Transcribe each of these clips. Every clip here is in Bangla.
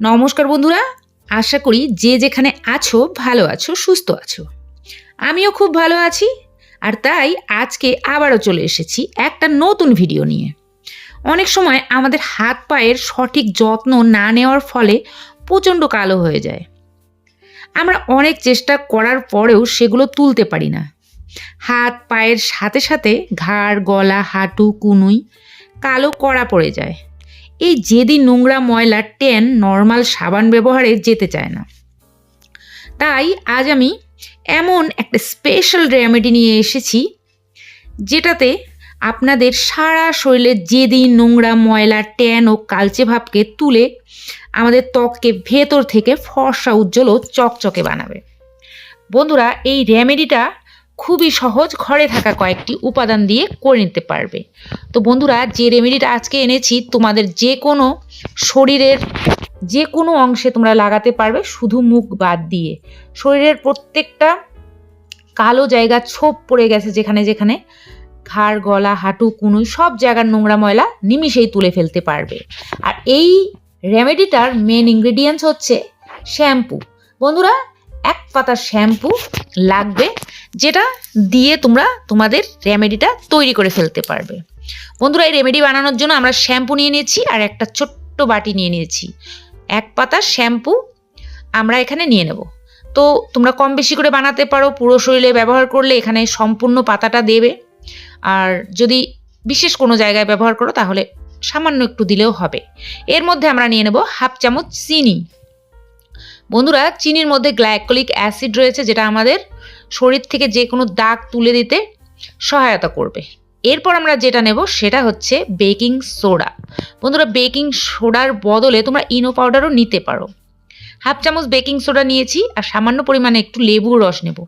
নমস্কার বন্ধুরা, আশা করি যে যেখানে আছো, ভালো আছো, সুস্থ আছো। আমিও খুব ভালো আছি, আর তাই আজকে আবারও চলে এসেছি একটা নতুন ভিডিও নিয়ে। অনেক সময় আমাদের হাত পায়ের সঠিক যত্ন না নেওয়ার ফলে প্রচণ্ড কালো হয়ে যায়। আমরা অনেক চেষ্টা করার পরেও সেগুলো তুলতে পারি না। হাত পায়ের সাথে সাথে ঘাড়, গলা, হাঁটু, কুনুই কালো কড়া পড়ে যায়। এই যেদিন নোংরা ময়লা টেন নর্মাল সাবান ব্যবহারে যেতে চায় না। তাই আজ আমি এমন একটা স্পেশাল রেমেডি নিয়ে এসেছি, যেটাতে আপনাদের সারা শরীরে যেদিন নোংরা ময়লা ট্যান ও কালচে ভাবকে তুলে আমাদের ত্বককে ভেতর থেকে ফর্সা উজ্জ্বল ও চকচকে বানাবে। বন্ধুরা, এই রেমেডিটা খুবই সহজ ঘরে থাকা কয়েকটি উপাদান দিয়ে করে নিতে পারবে। তো বন্ধুরা, যে রেমেডিটা আজকে এনেছি, তোমাদের যে কোনো শরীরের যে কোনো অংশে তোমরা লাগাতে পারবে, শুধু মুখ বাদ দিয়ে। শরীরের প্রত্যেকটা কালো জায়গা ছোপ পড়ে গেছে যেখানে যেখানে। ঘাড়, গলা, হাঁটু, কুনুই, সব জায়গার নোংরা ময়লা নিমিষেই তুলে ফেলতে পারবে। আর এই রেমেডিটার মেন ইনগ্রেডিয়েন্টস হচ্ছে শ্যাম্পু। বন্ধুরা এক পাতা শ্যাম্পু লাগবে, যেটা দিয়ে তোমরা তোমাদের রেমেডিটা তৈরি করে ফেলতে পারবে। বন্ধুরা, এই রেমেডি বানানোর জন্য আমরা শ্যাম্পু নিয়ে নিয়েছি আর একটা ছোট্ট বাটি নিয়ে নিয়েছি। এক পাতা শ্যাম্পু আমরা এখানে নিয়ে নেব। তো তোমরা কম বেশি করে বানাতে পারো, পুরো শরীরে ব্যবহার করলে এখানে সম্পূর্ণ পাতাটা দেবে। আর যদি বিশেষ কোনো জায়গায় ব্যবহার করো, তাহলে সামান্য একটু দিলেও হবে। এর মধ্যে আমরা নিয়ে নেব হাফ চামচ চিনি। বন্ধুরা, চিনির মধ্যে গ্লাইকোলিক অ্যাসিড রয়েছে, যেটা আমাদের শরীর থেকে যে কোনো দাগ তুলে দিতে সহায়তা করবে। এরপর আমরা যেটা নেব, সেটা হচ্ছে বেকিং সোডা। বন্ধুরা, বেকিং সোডার বদলে তোমরা ইনো পাউডারও নিতে পারো। হাফ চামচ বেকিং সোডা নিয়েছি, আর সামান্য পরিমাণে একটু লেবুর রস নেব।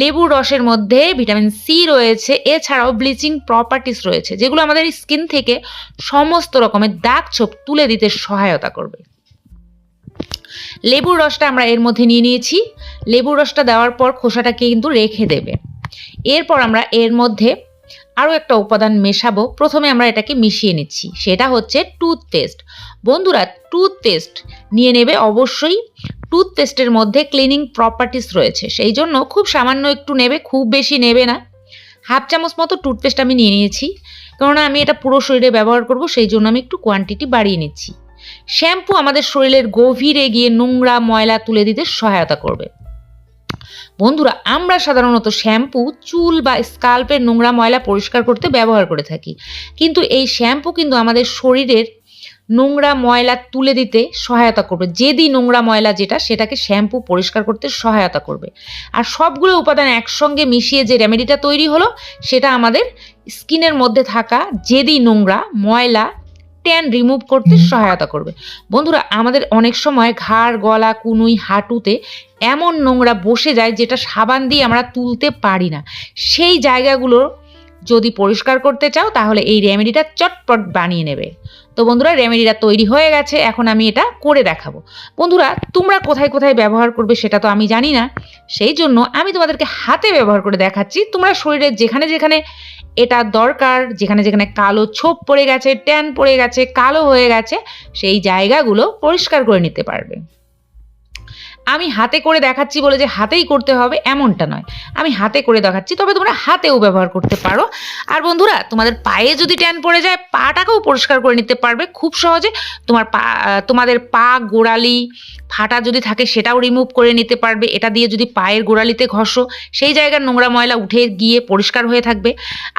লেবুর রসের মধ্যে ভিটামিন সি রয়েছে, এছাড়াও ব্লিচিং প্রপার্টিস রয়েছে, যেগুলো আমাদের স্কিন থেকে সমস্ত রকমের দাগ ছোপ তুলে দিতে সহায়তা করবে। লেবুর রসটা আমরা এর মধ্যে নিয়ে নিয়েছি। লেবুর রসটা দেওয়ার পর খোসাটাকে কিন্তু রেখে দেবে। এরপর আমরা এর মধ্যে আরও একটা উপাদান মেশাবো। প্রথমে আমরা এটাকে মিশিয়ে নিচ্ছি। সেটা হচ্ছে টুথপেস্ট বন্ধুরা টুথপেস্ট নিয়ে নেবে অবশ্যই। টুথপেস্টের মধ্যে ক্লিনিং প্রপার্টিস রয়েছে। সেই জন্য খুব সামান্য একটু নেবে, খুব বেশি নেবে না। হাফ চামচ মতো টুথপেস্ট আমি নিয়ে নিয়েছি। কেননা আমি এটা পুরো শরীরে ব্যবহার করব, সেই জন্য আমি একটু কোয়ান্টিটি বাড়িয়ে নিচ্ছি। শ্যাম্পু আমাদের শরীরের গভীরে গিয়ে নোংরা ময়লা তুলে দিতে সহায়তা করবে। বন্ধুরা, আমরা সাধারণত শ্যাম্পু, চুল বা স্কাল্পের নোংরা ময়লা পরিষ্কার করতে ব্যবহার করে থাকি। কিন্তু এই শ্যাম্পু কিন্তু আমাদের শরীরের নোংরা ময়লা তুলে দিতে সহায়তা করবে। যেদি নোংরা ময়লা যেটা, সেটাকে শ্যাম্পু পরিষ্কার করতে সহায়তা করবে। আর সবগুলো উপাদান একসঙ্গে মিশিয়ে যে রেমেডিটা তৈরি হলো, সেটা আমাদের স্কিনের মধ্যে থাকা যেদি নোংরা ময়লা ট্যান রিমুভ করতে সহায়তা করবে। বন্ধুরা আমাদের অনেক সময় ঘাড় গলা কুনুই হাঁটুতে এমন নোংরা বসে যায় যেটা সাবান দিয়ে আমরা তুলতে পারি না। সেই জায়গাগুলো যদি পরিষ্কার করতে চাও তাহলে এই রেমেডিটা চটপট বানিয়ে নেবে। তো বন্ধুরা রেমেডিটা তৈরি হয়ে গেছে এখন আমি এটা করে দেখাবো। বন্ধুরা তোমরা কোথায় কোথায় ব্যবহার করবে সেটা তো আমি জানি না। সেই জন্য আমি তোমাদেরকে হাতে ব্যবহার করে দেখাচ্ছি। তোমরা শরীরের যেখানে যেখানে এটা দরকার, যেখানে যেখানে কালো ছোপ পড়ে গেছে, ট্যান পড়ে গেছে, কালো হয়ে গেছে, সেই জায়গাগুলো পরিষ্কার করে নিতে পারবে। আমি হাতে করে দেখাচ্ছি বলে যে হাতেই করতে হবে এমনটা নয়। আমি হাতে করে দেখাচ্ছি, তবে তোমরা হাতেও ব্যবহার করতে পারো। আর বন্ধুরা, তোমাদের পায়ে যদি ট্যান পড়ে যায়, পাটাকেও পরিষ্কার করে নিতে পারবে। খুব সহজে তোমার পা তোমাদের পা, গোড়ালি, ফাটা যদি থাকে, সেটাও রিমুভ করে নিতে পারবে। এটা দিয়ে যদি পায়ের গোড়ালিতে ঘষো, সেই জায়গার নোংরা ময়লা উঠে গিয়ে পরিষ্কার হয়ে থাকবে।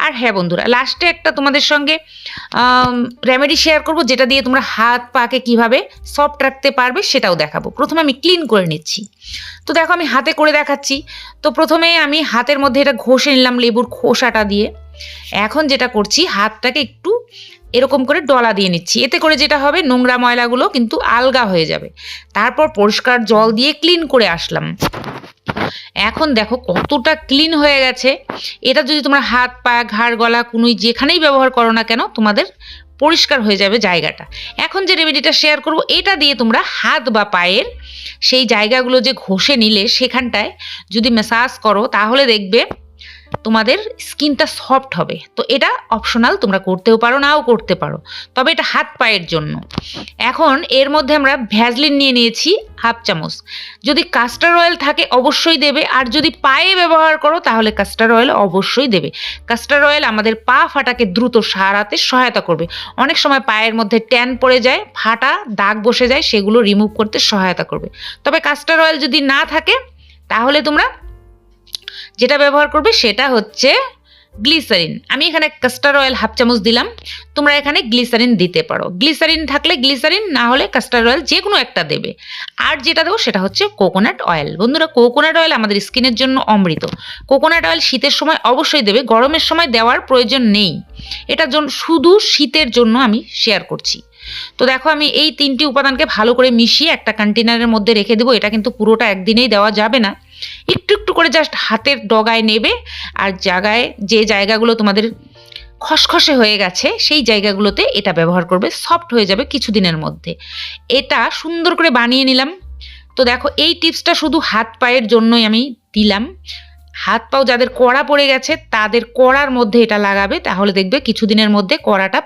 আর হ্যাঁ বন্ধুরা লাস্টে একটা তোমাদের সঙ্গে রেমেডি শেয়ার করব, যেটা দিয়ে তোমরা হাত, পাকে কীভাবে সফট রাখতে পারবে, সেটাও দেখাবো। প্রথমে আমি ক্লিন করে নিচ্ছি। তো দেখো আমি হাতে করে দেখাচ্ছি। তো প্রথমে আমি হাতের মধ্যে এটা ঘষে নিলাম লেবুর খোসাটা দিয়ে। এখন যেটা করছি, হাতটাকে একটু এরকম করে ডলা দিয়ে নিচ্ছি। এতে করে যেটা হবে, নোংরা ময়লাগুলো কিন্তু আলগা হয়ে যাবে। তারপর পরিষ্কার জল দিয়ে ক্লিন করে আসলাম। এখন দেখো কতটা ক্লিন হয়ে গেছে। এটা যদি তোমার হাত, পা, ঘাড়, গলা, কুনুই যেখানেই ব্যবহার করো না কেন, তোমাদের পরিষ্কার হয়ে যাবে জায়গাটা। এখন যে রেমেডিটা শেয়ার করব, এটা দিয়ে তোমরা হাত বা পায়ের সেই জায়গাগুলো যে ঘষে নিলে, সেখানটায় যদি ম্যাসাজ করো, তাহলে দেখবে তোমাদের স্কিনটা সফট হবে। তো এটা অপশনাল তোমরা করতেও পারো, নাও করতে পারো। তবে এটা হাত পায়ের জন্য। এখন এর মধ্যে আমরা ভ্যাজলিন নিয়ে নিয়েছি হাফ চামচ। যদি কাস্টার অয়েল থাকে, অবশ্যই দেবে। আর যদি পায়ে ব্যবহার করো, তাহলে কাস্টার অয়েল অবশ্যই দেবে। কাস্টার অয়েল আমাদের পা ফাটাকে দ্রুত সারাতে সহায়তা করবে। অনেক সময় পায়ের মধ্যে ট্যান পড়ে যায়, ফাটা, দাগ বসে যায়, সেগুলো রিমুভ করতে সহায়তা করবে। তবে কাস্টার অয়েল যদি না থাকে, তাহলে তোমরা যেটা ব্যবহার করবে সেটা হচ্ছে গ্লিসারিন। আমি এখানে কাস্টার অয়েল হাফ চামচ দিলাম। তোমরা এখানে গ্লিসারিন দিতে পারো। গ্লিসারিন থাকলে গ্লিসারিন, না হলে কাস্টার অয়েল যে কোনো একটা দেবে। আর যেটা দেবো সেটা হচ্ছে কোকোনাট অয়েল বন্ধুরা কোকোনাট অয়েল আমাদের স্কিনের জন্য অমৃত। কোকোনাট অয়েল শীতের সময় অবশ্যই দেবে। গরমের সময় দেওয়ার প্রয়োজন নেই। এটার জন্য, শুধু শীতের জন্য আমি শেয়ার করছি। তো দেখো আমি এই তিনটি উপাদানকে ভালো করে মিশিয়ে একটা কন্টেনারের মধ্যে রেখে দেবো। এটা কিন্তু পুরোটা একদিনেই দেওয়া যাবে না। একটু একটু করে জাস্ট হাতের ডগায় নেবে আর জায়গায় যে জায়গাগুলো তোমাদের খসখসে হয়ে গেছে, সেই জায়গাগুলোতে এটা ব্যবহার করবে। সফট হয়ে যাবে কিছুদিনের মধ্যে। এটা সুন্দর করে বানিয়ে নিলাম। তো দেখো এই টিপসটা শুধু হাত পায়ের জন্যই আমি দিলাম। হাত পাও যাদের কড়া পড়ে গেছে, তাদের কড়ার মধ্যে এটা লাগাবে। তাহলে দেখবে কিছুদিনের মধ্যে কড়াটা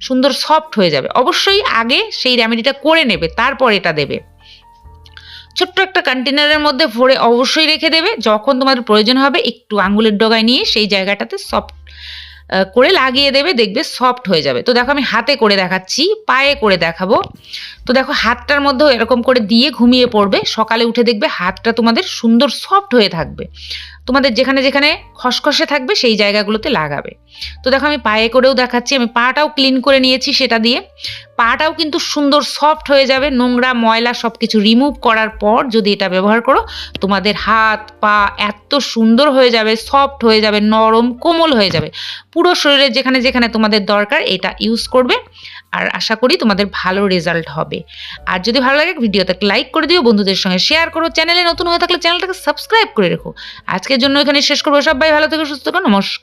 সুন্দর সফট হয়ে যাবে। অবশ্যই আগে সেই রেমেডিটা করে নেবে, তারপর এটা দেবে। ছোট্ট একটা কন্টেনারের মধ্যে ভরে অবশ্যই রেখে দেবে। যখন তোমাদের প্রয়োজন হবে, একটু আঙুলের ডগায় নিয়ে সেই জায়গাটাতে সফট করে লাগিয়ে দেবে, দেখবে সফট হয়ে যাবে। তো দেখো আমি হাতে করে দেখাচ্ছি, পায়ে করে দেখাবো। তো দেখো হাতটার মধ্যেও এরকম করে দিয়ে ঘুমিয়ে পড়বে। সকালে উঠে দেখবে হাতটা তোমাদের সুন্দর সফট হয়ে থাকবে। তোমাদের যেখানে যেখানে খসখসে থাকবে সেই জায়গাগুলোতে লাগাবে। তো দেখো আমি পায়ে করেও দেখাচ্ছি, আমি পাটাও ক্লিন করে নিয়েছি সেটা দিয়ে। পাটাও কিন্তু সুন্দর সফট হয়ে যাবে। নোংরা, ময়লা সব কিছু রিমুভ করার পর যদি এটা ব্যবহার করো, তোমাদের হাত, পা এত সুন্দর হয়ে যাবে সফট হয়ে যাবে, নরম, কোমল হয়ে যাবে। পুরো শরীরে যেখানে যেখানে তোমাদের দরকার এটা ইউজ করবে। আর আশা করি তোমাদের ভালো রেজাল্ট হবে। আর যদি ভালো লাগে ভিডিওতে লাইক করে দিও, বন্ধুদের সঙ্গে শেয়ার করো চ্যানেলে নতুন হয়ে থাকলে চ্যানেলটাকে সাবস্ক্রাইব করে রেখো। আজকের জন্য এখানে শেষ করব। সবাই ভালো থেকে, সুস্থ থাকো, নমস্কার।